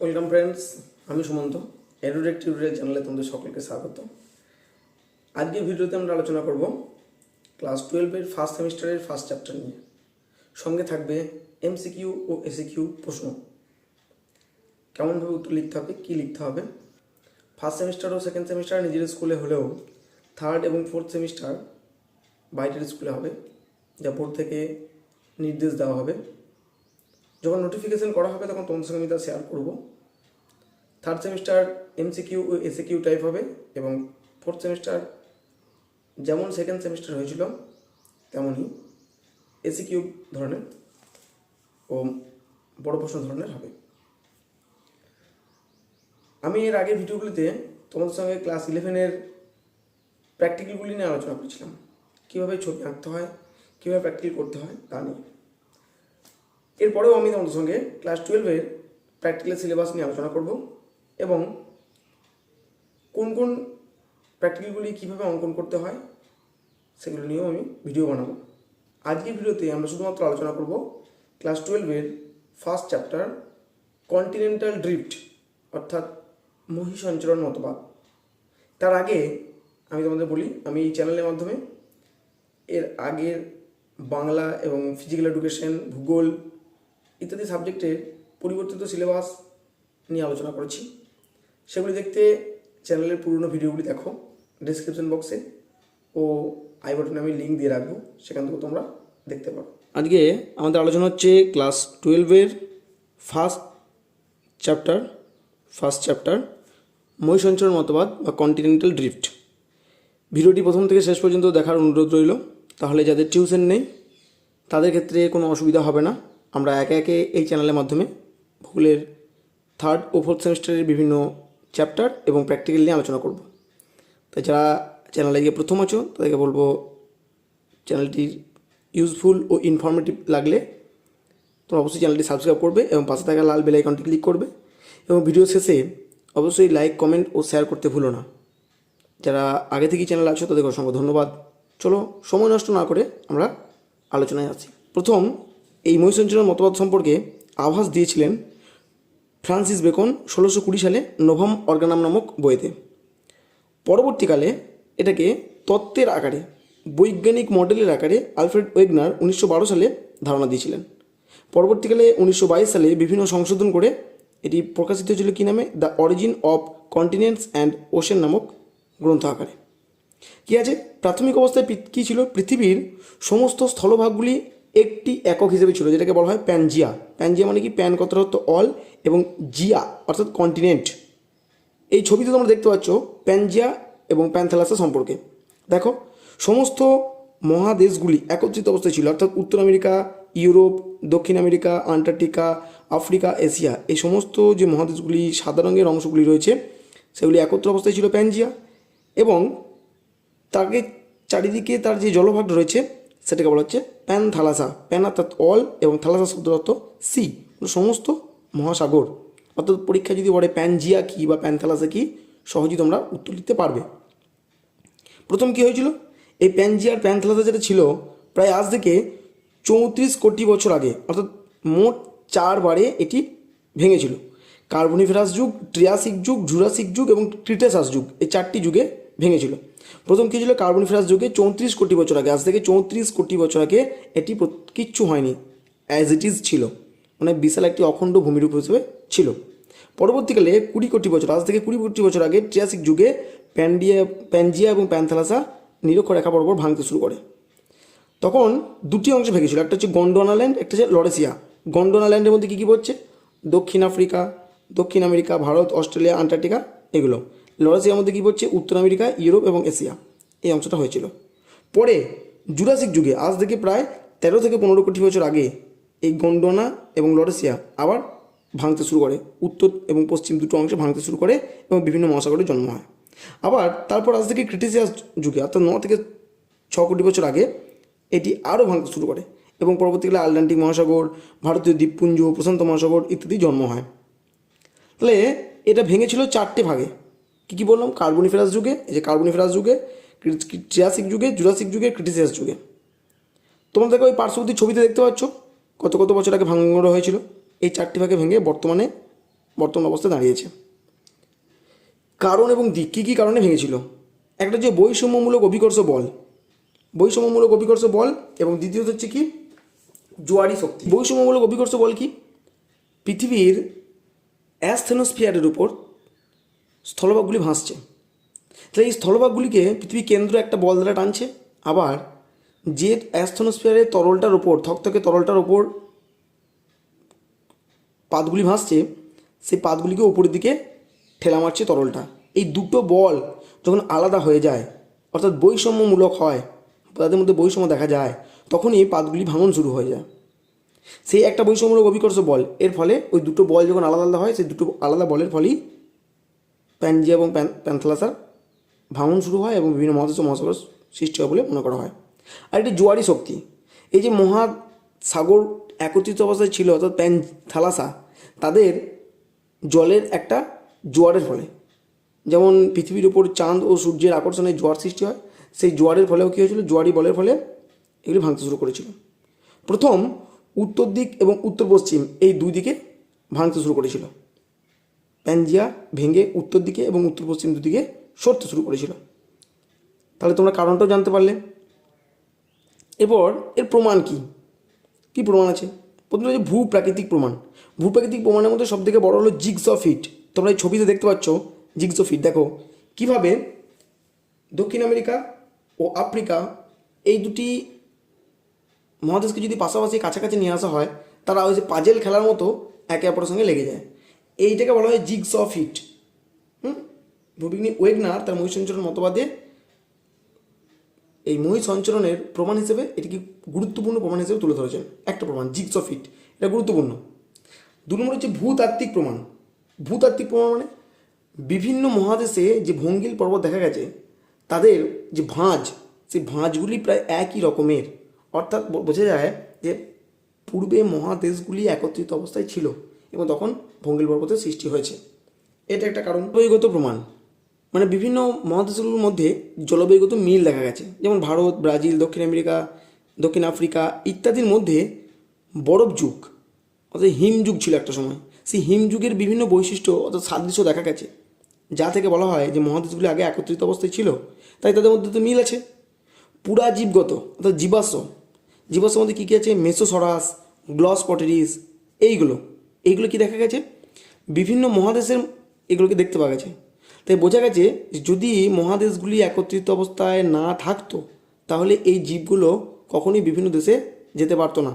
Welcome friends আমি Sumanta edtech tutorial চ্যানেলে তোমাদের সকলকে স্বাগত। আজকের ভিডিওতে আমরা আলোচনা করব ক্লাস টুয়েলভের ফার্স্ট সেমিস্টারের ফার্স্ট চ্যাপ্টার নিয়ে। সঙ্গে থাকবে এমসিকিউ ও এসিকিউ প্রশ্ন। কেমনভাবে উত্তর লিখতে হবে, কী লিখতে হবে? ফার্স্ট সেমিস্টার ও সেকেন্ড সেমিস্টার নিজের স্কুলে হলেও থার্ড এবং ফোর্থ সেমিস্টার বাইরের স্কুলে হবে, যা বোর্ড থেকে নির্দেশ দেওয়া হবে। যখন নোটিফিকেশন করা হবে, তখন তোমাদের সঙ্গে আমি তা শেয়ার করব। Third semester MCQ SAQ type হবে এবং ফোর্থ সেমিস্টার যেমন সেকেন্ড সেমিস্টার হয়েছিল, তেমনই এসিকিউ ধরনের ও বড় প্রশ্ন ধরনের হবে। আমি এর আগে ভিডিওগুলিতে তোমাদের সঙ্গে ক্লাস ইলেভেনের প্র্যাকটিক্যালগুলি নিয়ে আলোচনা করেছিলাম। কীভাবে ছবি আঁকতে হয়, কীভাবে প্র্যাকটিক্যাল করতে হয়, তা নিয়ে। এরপরেও আমি তোমাদের সঙ্গে ক্লাস টুয়েলভের প্র্যাকটিক্যাল সিলেবাস নিয়ে আলোচনা করব এবং কোন কোন প্র্যাকটিক্যালগুলি কীভাবে অঙ্কন করতে হয় সেগুলো নিয়েও আমি ভিডিও বানাবো। আজকের ভিডিওতে আমরা শুধুমাত্র আলোচনা করব ক্লাস টুয়েলভের ফার্স্ট চ্যাপ্টার কন্টিনেন্টাল ড্রিফট অর্থাৎ মহিসঞ্চরণ মতবাদ। তার আগে আমি তোমাদের বলি, আমি এই চ্যানেলের মাধ্যমে এর আগের বাংলা এবং ফিজিক্যাল এডুকেশন ভূগোল ইত্যাদি সাবজেক্টের পরিবর্তিত সিলেবাস নিয়ে আলোচনা করেছি। সেগুলি দেখতে চ্যানেলের পুরনো ভিডিওগুলি দেখো ডিসক্রিপশন বক্সে ও আই বাটনে আমি লিঙ্ক দিয়ে রাখব, সেখান থেকে তোমরা দেখতে পারো। আজকে আমাদের আলোচনা হচ্ছে ক্লাস টুয়েলভের ফার্স্ট চ্যাপ্টার ফার্স্ট চ্যাপ্টার মহিসঞ্চরণ মতবাদ বা কন্টিনেন্টাল ড্রিফট ভিডিওটি প্রথম থেকে শেষ পর্যন্ত দেখার অনুরোধ রইল। তাহলে যাদের টিউশন নেই, তাদের ক্ষেত্রে কোনো অসুবিধা হবে না। আমরা একে একে এই চ্যানেলের মাধ্যমে ভূগোলের থার্ড ও ফোর্থ সেমিস্টারের বিভিন্ন চ্যাপ্টার এবং প্র্যাকটিক্যাল নিয়ে আলোচনা করব। তাই যারা চ্যানেলে গিয়ে প্রথম আছো, তাদেরকে বলব চ্যানেলটির ইউজফুল ও ইনফরমেটিভ লাগলে তোমরা অবশ্যই চ্যানেলটি সাবস্ক্রাইব করবে এবং পাশে থাকা লাল বেল আইকনটি ক্লিক করবে এবং ভিডিও শেষে অবশ্যই লাইক কমেন্ট ও শেয়ার করতে ভুলো না। যারা আগে থেকেই চ্যানেল আছো, তাদেরকে অসংখ্য ধন্যবাদ। চলো, সময় নষ্ট না করে আমরা আলোচনায় আসি। প্রথম এই মহিষঞ্চরণ মতবাদ সম্পর্কে আভাস দিয়েছিলেন ফ্রান্সিস বেকন ষোলোশো কুড়ি সালে নোভাম অর্গানাম নামক বইতে। পরবর্তীকালে এটাকে তত্ত্বের আকারে, বৈজ্ঞানিক মডেলের আকারে আলফ্রেড ওয়েগনার উনিশশো বারো সালে ধারণা দিয়েছিলেন। পরবর্তীকালে উনিশশো বাইশ সালে বিভিন্ন সংশোধন করে এটি প্রকাশিত হয়েছিল কী নামে? The origin of continents and ocean নামক গ্রন্থ আকারে। কী আছে? প্রাথমিক অবস্থায় কী ছিল? পৃথিবীর সমস্ত স্থলভাগগুলি একটি একক হিসেবে ছিল, যেটাকে বলা হয় প্যানজিয়া। প্যানজিয়া মানে কি? প্যান কথার অর্থ অল এবং জিয়া, অর্থাৎ কন্টিনেন্ট এই ছবিতে তোমরা দেখতে পাচ্ছ প্যানজিয়া এবং প্যানথ্যালাসা সম্পর্কে। দেখো, সমস্ত মহাদেশগুলি একত্রিত অবস্থায় ছিল, অর্থাৎ উত্তর আমেরিকা, ইউরোপ, দক্ষিণ আমেরিকা, আন্টার্কটিকা, আফ্রিকা, এশিয়া। এই সমস্ত যে মহাদেশগুলি, সাদা রঙের অংশগুলি রয়েছে, সেগুলি একত্র অবস্থায় ছিল প্যানজিয়া এবং তাকে চারিদিকে তার যে জলভাগ রয়েছে, সেটাকে বলা হচ্ছে প্যান থালাসা। প্যান অর্থাৎ অল এবং থালাসা শব্দের অর্থ সি। সমস্ত মহাসাগর। অর্থাৎ পরীক্ষা যদি বলে প্যানজিয়া কী বা প্যান থালাসা কী, সহজেই তোমরা উত্তর দিতে পারবে। প্রথম কি হয়েছিল? এই প্যানজিয়ার প্যানথ্যালাসা যেটা ছিল, প্রায় আজ থেকে চৌত্রিশ কোটি বছর আগে, অর্থাৎ মোট চারবারে এটি ভেঙেছিল। কার্বনিফেরাস যুগ, ট্রিয়াসিক যুগ, জুরাসিক যুগ এবং ক্রিটেসাস যুগ, এই চারটি যুগে ভেঙেছিল। প্রথম কী ছিল? কার্বনিফেরাস যুগে চৌত্রিশ কোটি বছর আগে। আজ থেকে চৌত্রিশ কোটি বছর আগে এটি কিচ্ছু হয়নি। অ্যাজ ইট ইজ ছিল। মানে বিশাল একটি অখণ্ড ভূমিরূপ হিসেবে ছিল। পরবর্তীকালে কুড়ি কোটি বছর আজ থেকে কুড়ি কোটি বছর আগে ট্রিয়াসিক যুগে প্যান্ডিয়া প্যানজিয়া এবং প্যানথালাসা নিরক্ষরেখা বরাবর ভাঙতে শুরু করে। তখন দুটি অংশ ভেঙেছিল। একটা হচ্ছে গন্ডোয়ানা ল্যান্ড একটা হচ্ছে লরেসিয়া গন্ডোয়ানা ল্যান্ডের মধ্যে কী কী পড়ছে? দক্ষিণ আফ্রিকা, দক্ষিণ আমেরিকা, ভারত, অস্ট্রেলিয়া, আন্টার্কটিকা, এগুলো। লরেসিয়ার মধ্যে কী পড়ছে? উত্তর আমেরিকা, ইউরোপ এবং এশিয়া। এই অংশটা হয়েছিল। পরে জুরাসিক যুগে আজ থেকে প্রায় তেরো থেকে পনেরো কোটি বছর আগে এই গন্ডোনা এবং লরেসিয়া আবার ভাঙতে শুরু করে। উত্তর এবং পশ্চিম দুটো অংশে ভাঙতে শুরু করে এবং বিভিন্ন মহাসাগরের জন্ম হয়। আবার তারপর আজ থেকে ক্রিটিসিয়াস যুগে, অর্থাৎ ন থেকে ছ কোটি বছর আগে, এটি আরও ভাঙতে শুরু করে এবং পরবর্তীকালে আটলান্টিক মহাসাগর, ভারতীয় দ্বীপপুঞ্জ, প্রশান্ত মহাসাগর ইত্যাদি জন্ম হয়। তাহলে এটা ভেঙেছিল চারটে ভাগে। কী কী বললাম? কার্বনিফেরাস যুগে, এই যে কার্বনিফেরাস যুগে ট্রিয়াসিক যুগে জুরাসিক যুগে ক্রিটিসিয়াস যুগে। তোমরা দেখো ওই পার্শ্ববর্তী ছবিতে দেখতে পাচ্ছ কত কত বছর আগে ভাঙড় হয়েছিল। এই চারটি ভাগে ভেঙে বর্তমানে বর্তমান অবস্থায় দাঁড়িয়েছে। কারণ এবং দিক কী কী কারণে ভেঙেছিল? একটা যে বৈষম্যমূলক অভিকর্ষ বল। বৈষম্যমূলক অভিকর্ষ বল এবং দ্বিতীয়ত হচ্ছে কি? জোয়ারি শক্তি। বৈষম্যমূলক অভিকর্ষ বল কি? পৃথিবীর অ্যাস্থেনোস্ফিয়ারের উপর স্থলভাগগুলি ভাসছে। তাহলে এই স্থলভাগগুলিকে পৃথিবী কেন্দ্র একটা বল দ্বারা টানছে, আবার যে অ্যাস্থনোস্ফিয়ারের তরলটার ওপর থকথকে তরলটার ওপর পাতগুলি ভাসছে, সেই পাতগুলিকে ওপরের দিকে ঠেলা মারছে তরলটা। এই দুটো বল যখন আলাদা হয়ে যায়, অর্থাৎ বৈষম্যমূলক হয়, তাদের মধ্যে বৈষম্য দেখা যায়, তখনই পাতগুলি ভাঙন শুরু হয়ে যায়। সেই একটা বৈষম্যমূলক অভিকর্ষ বল, এর ফলে ওই দুটো বল যখন আলাদা আলাদা হয়, সেই দুটো আলাদা বলের ফলেই প্যানজিয়া এবং প্যান, প্যান্থালাসার ভাঙন শুরু হয় এবং বিভিন্ন মহাদেশ মহাসাগর সৃষ্টি হয় বলে মনে করা হয়। আর এটি জোয়ারি শক্তি। এই যে মহাসাগর একত্রিত অবস্থায় ছিল অর্থাৎ প্যান থালাসা তাদের জলের একটা জোয়ারের ফলে। যেমন পৃথিবীর উপর চাঁদ ও সূর্যের আকর্ষণে জোয়ার সৃষ্টি হয়, সেই জোয়ারের ফলেও কী হয়েছিল? জোয়ারি বলের ফলে এগুলি ভাঙতে শুরু করেছিল। প্রথম, উত্তর দিক এবং উত্তর পশ্চিম এই দুই দিকে ভাঙতে শুরু করেছিল। প্যানজিয়া ভেঙে উত্তর দিকে এবং উত্তর পশ্চিম দুদিকে সরতে শুরু করেছিল। তাহলে তোমরা কারণটাও জানতে পারলে। এরপর এর প্রমাণ কি? কি প্রমাণ আছে? প্রথমে হচ্ছে ভূ প্রাকৃতিক প্রমাণ। ভূ প্রাকৃতিক প্রমাণের মধ্যে সব থেকে বড় হলো জিগস অফ ফিট। তোমরা এই ছবিতে দেখতে পাচ্ছ জিগস অফ ফিট। দেখো, কীভাবে দক্ষিণ আমেরিকা ও আফ্রিকা এই দুটি মহাদেশকে যদি পাশাপাশি কাছাকাছি নিয়ে আসা হয়, তারা ওই যে পাজেল খেলার মতো একে অপরের সঙ্গে লেগে যায়। এইটাকে বলা হয় jigsaw of fit. Hmm? Wegener তার মহিষ সঞ্চরণ মতবাদে এই মহিষ সঞ্চরণের প্রমাণ হিসেবে এটিকে গুরুত্বপূর্ণ প্রমাণ হিসেবে তুলে ধরেছেন। একটা প্রমাণ জিগস অফ হিট। এটা গুরুত্বপূর্ণ। দু নম্বর হচ্ছে ভূতাত্ত্বিক প্রমাণ। ভূতাত্ত্বিক প্রমাণ মানে বিভিন্ন মহাদেশে যে ভঙ্গিল পর্বত দেখা গেছে, তাদের যে ভাঁজ, সেই ভাঁজগুলি প্রায় একই রকমের। অর্থাৎ বোঝা যায় যে পূর্বে মহাদেশগুলি একত্রিত অবস্থায় ছিল। এবং তখন ভঙ্গিল পর্বতের সৃষ্টি হয়েছে। এটা একটা কারণ। জলবায়ুগত প্রমাণ। মানে বিভিন্ন মহাদেশগুলোর মধ্যে জলবায়ুগত মিল দেখা গেছে। যেমন ভারত, ব্রাজিল, দক্ষিণ আমেরিকা, দক্ষিণ আফ্রিকা ইত্যাদির মধ্যে বরফ যুগ, অর্থাৎ হিম যুগ ছিল একটা সময়। সেই হিম যুগের বিভিন্ন বৈশিষ্ট্য, অর্থাৎ সাদৃশ্য দেখা গেছে। যা থেকে বলা হয় যে মহাদেশগুলি আগে একত্রিত অবস্থায় ছিল, তাই তাদের মধ্যে তো মিল আছে। পুরা জীবগত, অর্থাৎ জীবাশ্ম। জীবাশ্মের মধ্যে কী কী আছে? মেসোসরাস, গ্লস পটেরিস, এইগুলো। এইগুলো কি দেখা গেছে? বিভিন্ন মহাদেশের এগুলোকে দেখতে পাওয়া গেছে। তাই বোঝা গেছে যদি মহাদেশগুলি একত্রিত অবস্থায় না থাকতো, তাহলে এই জীবগুলো কখনোই বিভিন্ন দেশে যেতে পারতো না।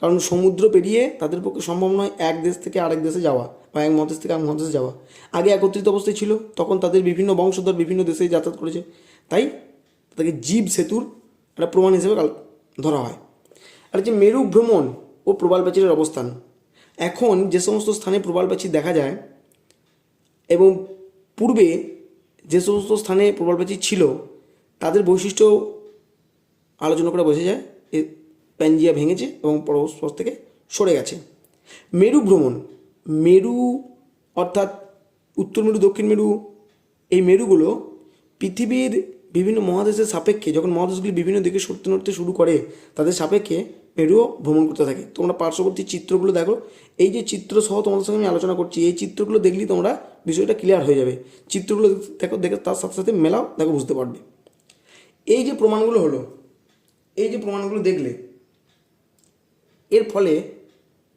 কারণ সমুদ্র পেরিয়ে তাদের পক্ষে সম্ভব নয় এক দেশ থেকে আরেক দেশে যাওয়া বা এক মহাদেশ থেকে আরেক মহাদেশে যাওয়া। আগে একত্রিত অবস্থায় ছিল, তখন তাদের বিভিন্ন বংশধর বিভিন্ন দেশে যাতায়াত করেছে। তাই তাদেরকে জীব সেতুর একটা প্রমাণ হিসেবে ধরা হয়। আর যে মেরু ভ্রমণ ও প্রবাল প্রাচীরের অবস্থান। এখন যে সমস্ত স্থানে প্রবাল প্রাচীর দেখা যায়, এবং পূর্বে যে সমস্ত স্থানে প্রবাল প্রাচীর ছিল, তাদের বৈশিষ্ট্য আলোচনা করে বোঝা যায়। এ প্যানজিয়া ভেঙেছে এবং পরস্পর থেকে সরে গেছে। মেরু ভ্রমণ, মেরু অর্থাৎ উত্তর মেরু, দক্ষিণ মেরু, এই মেরুগুলো পৃথিবীর বিভিন্ন মহাদেশের সাপেক্ষে, যখন মহাদেশগুলি বিভিন্ন দিকে সরতে নড়তে শুরু করে, তাদের সাপেক্ষে মেরুও ভ্রমণ করতে থাকে। তোমরা পার্শ্ববর্তী চিত্রগুলো দেখো। এই যে চিত্র সহ তোমাদের সঙ্গে আমি আলোচনা করছি, এই চিত্রগুলো দেখলেই তোমরা বিষয়টা ক্লিয়ার হয়ে যাবে। চিত্রগুলো দেখো, দেখে তার সাথে সাথে মেলাও দেখো, বুঝতে পারবে। এই যে প্রমাণগুলো হলো, এই যে প্রমাণগুলো দেখলে, এর ফলে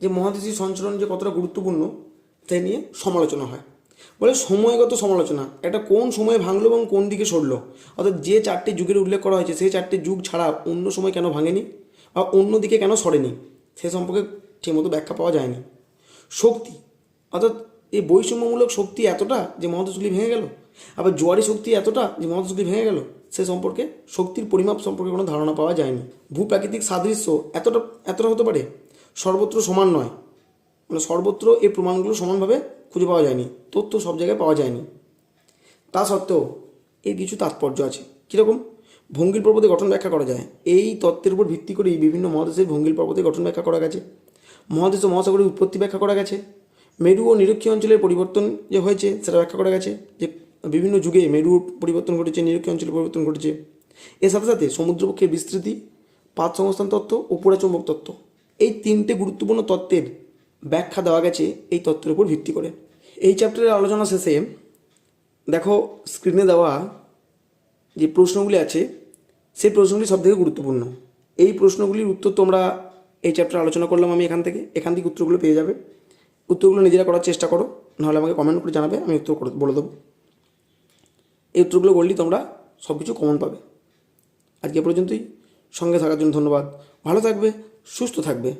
যে মহাদেশী সঞ্চরণ যে কতটা গুরুত্বপূর্ণ তাই নিয়ে সমালোচনা হয়। বলে সময়গত সমালোচনা, এটা কোন সময়ে ভাঙলো এবং কোন দিকে সরলো? অর্থাৎ যে চারটি যুগের উল্লেখ করা হয়েছে, সেই চারটি যুগ ছাড়া অন্য সময় কেন ভাঙেনি? বা অন্য দিকে কেন সরেনি? সে সম্পর্কে ঠিকমতো ব্যাখ্যা পাওয়া যায়নি। শক্তি, অর্থাৎ এই বৈষম্যমূলক শক্তি এতটা যে মহাদেশগুলি ভেঙে গেল? আবার জোয়ারি শক্তি এতটা যে মহাদেশগুলি ভেঙে গেল? সে সম্পর্কে শক্তির পরিমাপ সম্পর্কে কোনো ধারণা পাওয়া যায়নি। ভূপ্রাকৃতিক সাদৃশ্য এতটা এতটা হতে পারে? সর্বত্র সমান নয়। মানে সর্বত্র এই প্রমাণগুলো সমানভাবে খুঁজে পাওয়া যায়নি। তথ্য সব জায়গায় পাওয়া যায়নি। তা সত্ত্বেও এর কিছু তাৎপর্য আছে। কীরকম? ভঙ্গিল পর্বতে গঠন ব্যাখ্যা করা যায়। এই তত্ত্বের উপর ভিত্তি করেই বিভিন্ন মহাদেশের ভঙ্গিল পর্বতে গঠন ব্যাখ্যা করা গেছে। মহাদেশ ও মহাসাগরের উৎপত্তি ব্যাখ্যা করা গেছে। মেরু ও নিরক্ষীয় অঞ্চলের পরিবর্তন যে হয়েছে সেটা ব্যাখ্যা করা গেছে যে বিভিন্ন যুগে মেরুর পরিবর্তন ঘটেছে, নিরক্ষীয় অঞ্চলের পরিবর্তন ঘটেছে। এর সাথে সাথে সমুদ্রপক্ষের বিস্তৃতি, পাত সংস্থান তত্ত্ব ও পুরাচুম্বক তত্ত্ব। এই তিনটে গুরুত্বপূর্ণ তত্ত্বের ব্যাখ্যা দেওয়া গেছে এই তত্ত্বের উপর ভিত্তি করে। এই চ্যাপ্টারের আলোচনা শেষে দেখো স্ক্রিনে দেওয়া যে প্রশ্নগুলি আছে সেই প্রশ্নগুলি সবথেকে গুরুত্বপূর্ণ। এই প্রশ্নগুলির উত্তর তোমরা এই চ্যাপ্টার আলোচনা করলাম আমি এখান থেকে। এখান থেকে উত্তরগুলো পেয়ে যাবে। উত্তরগুলো নিজেরা করার চেষ্টা করো, নাহলে আমাকে কমেন্ট করে জানাবে, আমি উত্তর বলে দেবো। এই উত্তরগুলো করলেই তোমরা সব কিছু কমন পাবে। আজকে পর্যন্তই। সঙ্গে থাকার জন্য ধন্যবাদ। ভালো থাকবে, সুস্থ থাকবে।